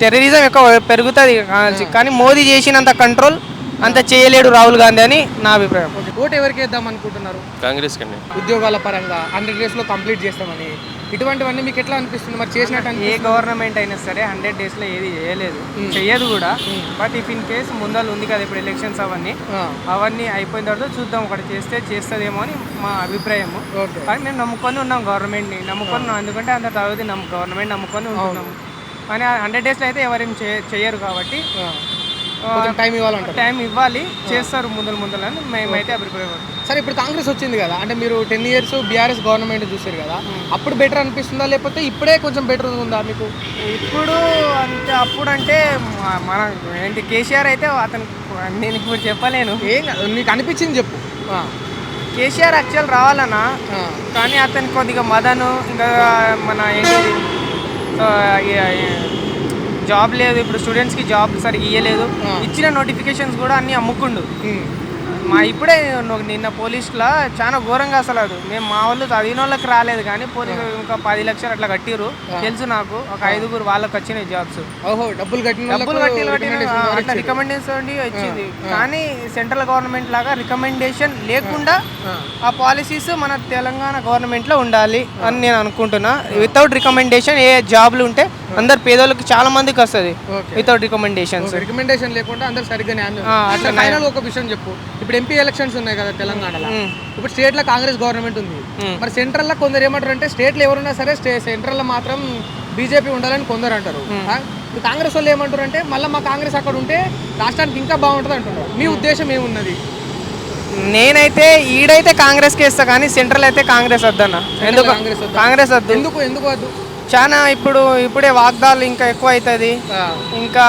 Terrorism ఎక్కువ పెరుగుతుంది కానీ మోదీ చేసినంత కంట్రోల్ అంత చేయలేడు రాహుల్ గాంధీ అని నా అభిప్రాయం. ఓటు ఎవరికి వేద్దాం అనుకుంటున్నారు? కాంగ్రెస్ కండి ఉద్యోగాల పరంగా హండ్రెడ్ డేస్లో కంప్లీట్ చేస్తామని. ఇటువంటివన్నీ మీకు ఎట్లా అనిపిస్తుంది? మరి చేసినట్టు ఏ? గవర్నమెంట్ అయినా సరే హండ్రెడ్ డేస్లో ఏది చేయలేదు. చెయ్యదు కూడా. బట్ ఇఫ్ ఇన్ కేసు ముందర ఉంది కదా ఇప్పుడు ఎలక్షన్స్ అవన్నీ అవన్నీ అయిపోయిన తర్వాత చూద్దాం ఒకటి చేస్తే చేస్తుందేమో అని మా అభిప్రాయం. ఓకే. కానీ మేము నమ్ముకొని ఉన్నాం గవర్నమెంట్ని. నమ్ముకొని ఉన్నాం. ఎందుకంటే అంత తర్వాత నమ్ము గవర్నమెంట్ నమ్ముకొని ఉంటున్నాం. కానీ హండ్రెడ్ డేస్లో అయితే ఎవరేం చే- చెయ్యరు కాబట్టి టైం ఇవ్వాలంటారు. టైం ఇవ్వాలి చేస్తారు ముందర ముందరని మేమైతే అభిప్రాయం సరే ఇప్పుడు కాంగ్రెస్ వచ్చింది కదా అంటే మీరు టెన్ ఇయర్స్ బీఆర్ఎస్ గవర్నమెంట్ చూసారు కదా అప్పుడు బెటర్ అనిపిస్తుందా లేకపోతే ఇప్పుడే కొంచెం బెటర్ ఉందా మీకు? ఇప్పుడు అంటే అప్పుడు అంటే మన ఏంటి కేసీఆర్ అయితే అతను నేను ఇప్పుడు చెప్పలేను. ఏం నీకు అనిపించింది చెప్పు. కేసీఆర్ యాక్చువల్ రావాలన్నా కానీ అతను కొద్దిగా మదను ఇంకా మన ఈ జాబ్ లేదు. ఇప్పుడు స్టూడెంట్స్కి జాబ్ సరిగ్గా ఇవ్వలేదు ఆ. ఇచ్చిన నోటిఫికేషన్స్ కూడా అన్నీ అమ్ముకుండు. మా ఇప్పుడే నిన్న పోలీసులో చాలా ఘోరంగా అసలు అది మేము మా వాళ్ళు చదివిన వాళ్ళకి రాలేదు కానీ పోలీసు ఇంకా పది లక్షలు అట్లా కట్టిరు తెలుసు నాకు ఒక ఐదుగురు వాళ్ళకి వచ్చినాయి జాబ్స్. ఓహో డబ్బులు కట్టిన డబ్బులు అట్లా. రికమెండేషన్ వచ్చింది కానీ సెంట్రల్ గవర్నమెంట్ లాగా రికమెండేషన్ లేకుండా ఆ, ఆ పాలసీస్ మన తెలంగాణ గవర్నమెంట్లో ఉండాలి అని నేను అనుకుంటున్నా. వితౌట్ రికమెండేషన్ ఏ జాబ్లు ఉంటే అందరు పేదోళ్ళకి చాలా మందికి వస్తుంది వితౌట్ రికమెండేషన్స్ రికమెండేషన్ లేకుండా అందరు సరిగ్గా అట్లా ఫైనల్ ఒక విషయం చెప్పు. ఇప్పుడు ఎంపీ ఎలక్షన్స్ ఉన్నాయి కదా తెలంగాణలో. ఇప్పుడు స్టేట్లో కాంగ్రెస్ గవర్నమెంట్ ఉంది. మరి సెంట్రల్లో కొందరు ఏమంటారు అంటే స్టేట్లో ఎవరున్నా సరే స్టే సెంట్రల్లో మాత్రం బీజేపీ ఉండాలని కొందరు అంటారు? ఇప్పుడు కాంగ్రెస్ వాళ్ళు ఏమంటారు అంటే మళ్ళీ మా కాంగ్రెస్ అక్కడ ఉంటే రాష్ట్రానికి ఇంకా బాగుంటుంది అంటున్నారు. మీ ఉద్దేశం ఏమున్నది? నేనైతే ఈడైతే కాంగ్రెస్కి ఇస్తా కానీ సెంట్రల్ అయితే కాంగ్రెస్ వద్దన్న. ఎందుకు? కాంగ్రెస్? కాంగ్రెస్ వద్దు. ఎందుకు? ఎందుకు వద్దు? చాలా ఇప్పుడు ఇప్పుడే వాగ్దాలు ఇంకా ఎక్కువ అవుతుంది ఇంకా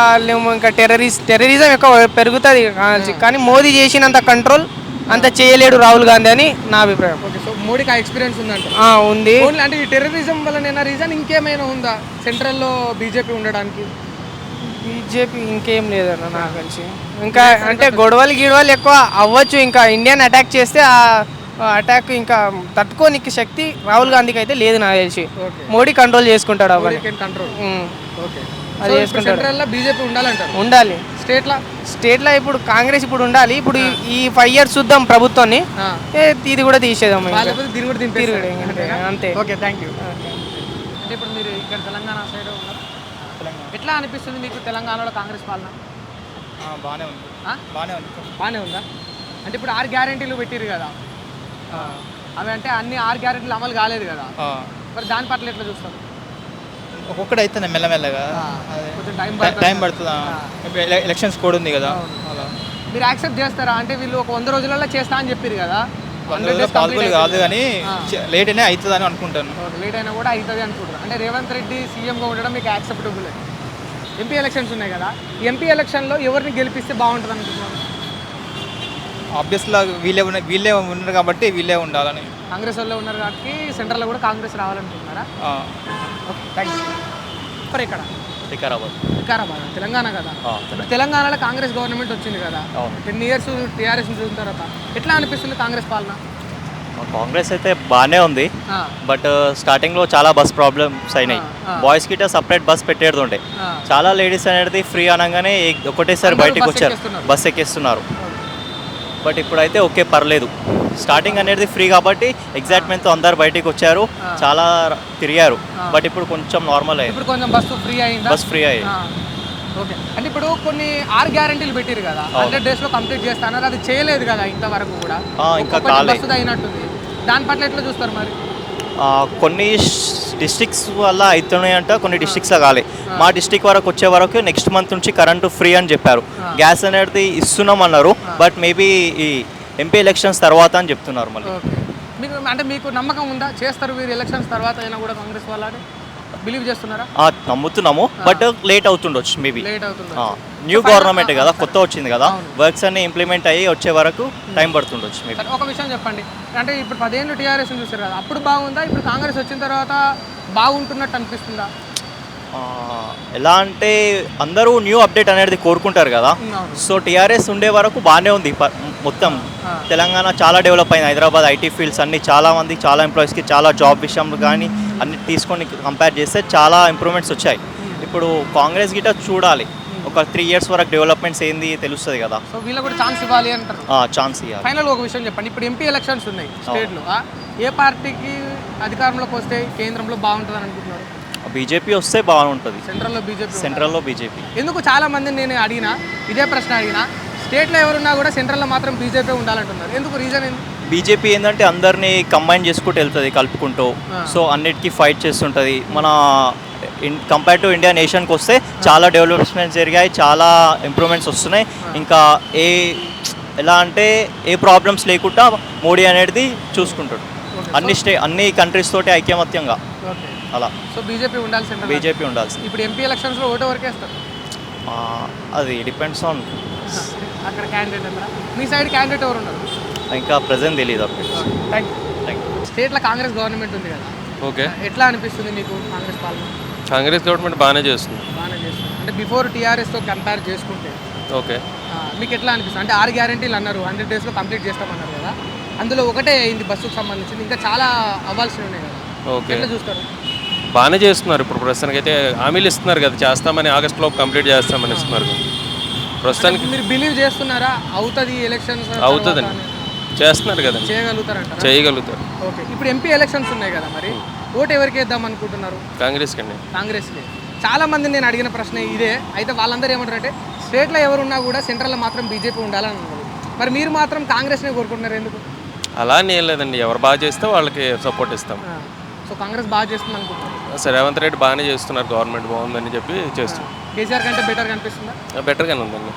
ఇంకా టెర్రరిస్ట్ టెర్రరిజం ఎక్కువ పెరుగుతుంది కానీ మోదీ చేసినంత కంట్రోల్ అంత చేయలేడు రాహుల్ గాంధీ అని నా అభిప్రాయం. మోడీకి ఆ ఎక్స్పీరియన్స్ ఉందంట. ఉంది. అంటే ఈ టెర్రరిజం వల్ల రీజన్ ఇంకేమైనా ఉందా? సెంట్రల్లో బీజేపీ ఉండడానికి. బీజేపీ ఇంకేం లేదన్న నాకు తెలిసి. ఇంకా అంటే గొడవలు గిడవలు ఎక్కువ అవ్వచ్చు. ఇంకా ఇండియన్ అటాక్ చేస్తే ఆ అటాక్ ఇంకా తట్టుకోనికి శక్తి రాహుల్ గాంధీకి అయితే లేదు నాకు తెలిసి మోడీ కంట్రోల్ చేసుకుంటాడు అవన్నీ. కంట్రోల్ అది చేసుకుంటాడు. సెంట్రల్లో బీజేపీ ఉండాలంటారు. ఉండాలి. స్టేట్లో? స్టేట్లో ఇప్పుడు కాంగ్రెస్ ఇప్పుడు ఉండాలి. ఇప్పుడు ఈ- ఫైవ్ ఇయర్స్ చూద్దాం ప్రభుత్వాన్ని. ఏ, ఇది కూడా ఇంకా. అంతే. ఓకే థ్యాంక్ యూ అంటే ఇప్పుడు మీరు ఇక్కడ తెలంగాణ సైడ్ ఎట్లా అనిపిస్తుంది మీకు తెలంగాణలో కాంగ్రెస్ పాలన? బాగానే ఉంది. ఆ? బాగానే ఉంది. బాగానే ఉందా? అంటే ఇప్పుడు ఆరు గ్యారెంటీలు పెట్టిరు కదా. అవి అంటే అన్ని ఆరు గ్యారెంటీలు అమలు కాలేదు కదా. మరి దాని పట్ల ఎట్లా చూస్తారు? ఒక్కొక్కటి అయితే మెల్లమెల్లగా. కొంచెం టైం టై- పడుతుంది? ఎలక్షన్స్ కూడా ఉంది కదా మీరు యాక్సెప్ట్ చేస్తారా? అంటే వీళ్ళు ఒక వంద రోజులలో చేస్తా అని చెప్పారు కదా. పాసిబుల్ కాదు కానీ లేట్ అయినా అవుతుంది అని అనుకుంటాను. లేట్ అయినా కూడా అవుతుంది అనుకుంటారు. అంటే రేవంత్ రెడ్డి సీఎంగా ఉండడం మీకు యాక్సెప్టబుల్ ఎంపీ ఎలక్షన్స్ ఉన్నాయి కదా. ఎంపీ ఎలక్షన్లో ఎవరిని గెలిపిస్తే బాగుంటుంది అనుకుంటున్నారు? ఆబ్వియస్లా వీళ్ళే ఉన్న వీళ్ళే ఉన్నారు కాబట్టి వీళ్ళే ఉండాలని. కాంగ్రెస్ వాళ్ళు ఉన్నారు కాబట్టి సెంట్రల్లో కూడా కాంగ్రెస్ రావాలనుకుంటున్నారా? ఆ. Okay thank you. ఇక్కడ వికారాబాద్. వికారాబాద్ తెలంగాణ కదా? ఆ, ఇప్పుడు తెలంగాణలో కాంగ్రెస్ గవర్నమెంట్ వచ్చింది కదా. టెన్ ఇయర్స్ టీఆర్ఎస్ చూసిన తర్వాత ఎట్లా అనిపిస్తుంది కాంగ్రెస్ పాలన? కాంగ్రెస్ అయితే బాగానే ఉంది. బట్ స్టార్టింగ్లో చాలా బస్ ప్రాబ్లమ్స్ అయినాయి. బాయ్స్ గిట్ట సపరేట్ బస్ పెట్టేడుండే ఆ. చాలా లేడీస్ అనేది ఫ్రీ అనగానే ఒకటేసారి బయటికి వచ్చారు. బస్ ఎక్కిస్తున్నారు. బట్ ఇప్పుడైతే ఓకే పర్లేదు. స్టార్టింగ్ అనేది ఫ్రీ కాబట్టి ఎగ్జైట్మెంట్తో అందరు బయటికి వచ్చారు. చాలా తిరిగారు. బట్ ఇప్పుడు కొంచెం నార్మల్ అయ్యింది. ఇప్పుడు కొంచెం బస్సు ఫ్రీ అయిందా బస్ ఫ్రీ అయ్యింది. ఓకే. అంటే ఇప్పుడు కొన్ని ఆరు గ్యారెంటీలు పెట్టారు కదా. హండ్రెడ్ డేస్లో కంప్లీట్ చేస్తాన్నారు అది చేయలేదు కదా ఇంతవరకు కూడా. ఇంకా ఒక్కొక్కటి కాలే. బస్సు అయినట్టుంది. దాని పట్ల ఎట్లా చూస్తారు మరి? కొన్ని డిస్ట్రిక్ట్స్ వల్ల అవుతున్నాయంట కొన్ని డిస్ట్రిక్ట్స్లో కాలే. మా డిస్ట్రిక్ట్ వరకు వచ్చే వరకు నెక్స్ట్ మంత్ నుంచి కరెంటు ఫ్రీ అని చెప్పారు. గ్యాస్ అనేది ఇస్తున్నాం అన్నారు బట్ మేబీ ఈ ఎంపీ ఎలక్షన్స్ తర్వాత అని చెప్తున్నారు మళ్ళీ. మీకు అంటే మీకు నమ్మకం ఉందా? చేస్తారు వీరు ఎలక్షన్స్ తర్వాత అయినా కూడా కాంగ్రెస్ వాళ్ళని? బిలీవ్ చేస్తున్నారా? నమ్ముతున్నాము. బట్ లేట్ అవుతుండొచ్చు మేబీ. లేట్ అవుతుంది న్యూ గవర్నమెంట్ కదా కొత్త వచ్చింది కదా వర్క్స్ అన్ని ఇంప్లిమెంట్ అయ్యి వచ్చే వరకు టైం పడుతుండొచ్చు మేబీ. ఒక విషయం చెప్పండి. అంటే ఇప్పుడు పదేళ్ళు టీఆర్ఎస్ చూసారు కదా అప్పుడు బాగుందా? ఇప్పుడు కాంగ్రెస్ వచ్చిన తర్వాత బాగుంటున్నట్టు అనిపిస్తుందా? ఎలా అంటే అందరూ న్యూ అప్డేట్ అనేది కోరుకుంటారు కదా. సో టీఆర్ఎస్ ఉండే వరకు బాగానే ఉంది మొత్తం. తెలంగాణ చాలా డెవలప్ అయింది. హైదరాబాద్ ఐటీ ఫీల్డ్స్ అన్ని చాలా మంది చాలా ఎంప్లాయీస్కి చాలా జాబ్ విషయంలో కానీ అన్ని తీసుకొని కంపేర్ చేస్తే చాలా ఇంప్రూవ్మెంట్స్ వచ్చాయి. ఇప్పుడు కాంగ్రెస్ గిట చూడాలి. ఒక త్రీ ఇయర్స్ వరకు డెవలప్మెంట్స్ ఏంది తెలుస్తుంది కదా. సో వీళ్ళకి కూడా ఛాన్స్ ఇవ్వాలి అంటారు. ఛాన్స్ ఇవ్వాలి ఫైనల్ ఒక విషయం చెప్పండి. ఇప్పుడు ఎంపీ ఎలక్షన్స్ ఉన్నాయి స్టేట్లో? ఏ పార్టీకి అధికారంలోకి వస్తే కేంద్రంలో బాగుంటుంది అనుకుంటున్నారు? బీజేపీ వస్తే బాగుంటుంది. సెంట్రల్లో బీజేపీ సెంట్రల్లో బీజేపీ. ఎందుకు చాలా మంది నేను అడిగిన ఇదే ప్రశ్న అడిగిన స్టేట్లో ఎవరున్నా కూడా సెంట్రల్లో మాత్రం బీజేపీ ఉండాలంటున్నారు. ఎందుకు? రీజన్ ఏంది? బీజేపీ ఏంటంటే అందరినీ కంబైన్ చేసుకుంటూ వెళ్తుంది కలుపుకుంటూ. సో అన్నిటికీ ఫైట్ చేస్తుంటుంది. మన ఇన్ కంపేర్ టు ఇండియా నేషన్కి వస్తే చాలా డెవలప్మెంట్స్ జరిగాయి చాలా ఇంప్రూవ్మెంట్స్ వస్తున్నాయి. ఇంకా ఏ ఎలా అంటే ఏ ప్రాబ్లమ్స్ లేకుండా మోడీ అనేది చూసుకుంటాడు. అన్ని స్టే అన్ని కంట్రీస్ తోటి ఐక్యమత్యంగా. ఓకే. అలా. సో బీజేపీ ఉండాలి సెంట్రల్ బీజేపీ ఉండాల్సింది. ఇప్పుడు ఎంపీ ఎలక్షన్స్లో ఓటు వరకు వేస్తారు? ఆ, అది డిపెండ్స్ ఆన్ అక్కడ క్యాండిడేట్ మీ సైడ్ క్యాండిడేట్ ఎవరు ఉన్నారు? ఇంకా ప్రజెంట్ తెలియదు అప్పుడు. థ్యాంక్ థ్యాంక్ యూ స్టేట్లో కాంగ్రెస్ గవర్నమెంట్ ఉంది కదా. ఓకే. ఎట్లా అనిపిస్తుంది మీకు కాంగ్రెస్ పాలన? కాంగ్రెస్ గవర్నమెంట్ బాగానే చేస్తుంది. బాగానే చేస్తుంది. అంటే బిఫోర్ టీఆర్ఎస్తో కంపేర్ చేసుకుంటే. ఓకే. మీకు ఎట్లా అనిపిస్తుంది? అంటే ఆరు గ్యారెంటీలు అన్నారు. హండ్రెడ్ డేస్లో కంప్లీట్ చేస్తామన్నారు కదా. అందులో ఒకటే అయింది బస్సుకు సంబంధించింది. ఇంకా చాలా అవ్వాల్సి ఉన్నాయి కదా. ఓకే. ఎట్లా చూస్తారు? బాగానే చేస్తున్నారు. ఇప్పుడు ప్రస్తుతానికి అయితే హామీలు ఇస్తున్నారు కదా చేస్తామని ఆగస్టులో కంప్లీట్ చేస్తామని ఇస్తున్నారు. ప్రస్తుతానికి మీరు బిలీవ్ చేస్తున్నారా? అవుతుంది ఎలక్షన్స్ అవుతుందండి. చేస్తున్నారు కదా. చేయగలుగుతారంటారా? చేయగలుగుతారు. ఓకే. ఇప్పుడు ఎంపీ ఎలక్షన్స్ ఉన్నాయి కదా మరి. ఓటు ఎవరికి వేద్దాం అనుకుంటున్నారు? కాంగ్రెస్ కండి కాంగ్రెస్కి. చాలా మంది నేను అడిగిన ప్రశ్న ఇదే. అయితే వాళ్ళందరూ ఏమంటారంటే స్టేట్లో ఎవరున్నా కూడా సెంట్రల్లో మాత్రం బీజేపీ ఉండాలని అన్నారు. మరి మీరు మాత్రం కాంగ్రెస్నే కోరుకుంటున్నారు ఎందుకు? అలా ఏం లేదండి. ఎవరు బాగా చేస్తే వాళ్ళకి సపోర్ట్ ఇస్తాం. సో కాంగ్రెస్ బాగా చేస్తుంది అనుకుంటున్నారు. సరే రేవంత్ రెడ్డి బాగానే చేస్తున్నారు. గవర్నమెంట్ బాగుందని చెప్పి చేస్తున్నారు కేసీఆర్ కంటే బెటర్ కనిపిస్తుందా? బెటర్గానే ఉందండి.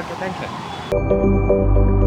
Okay thank you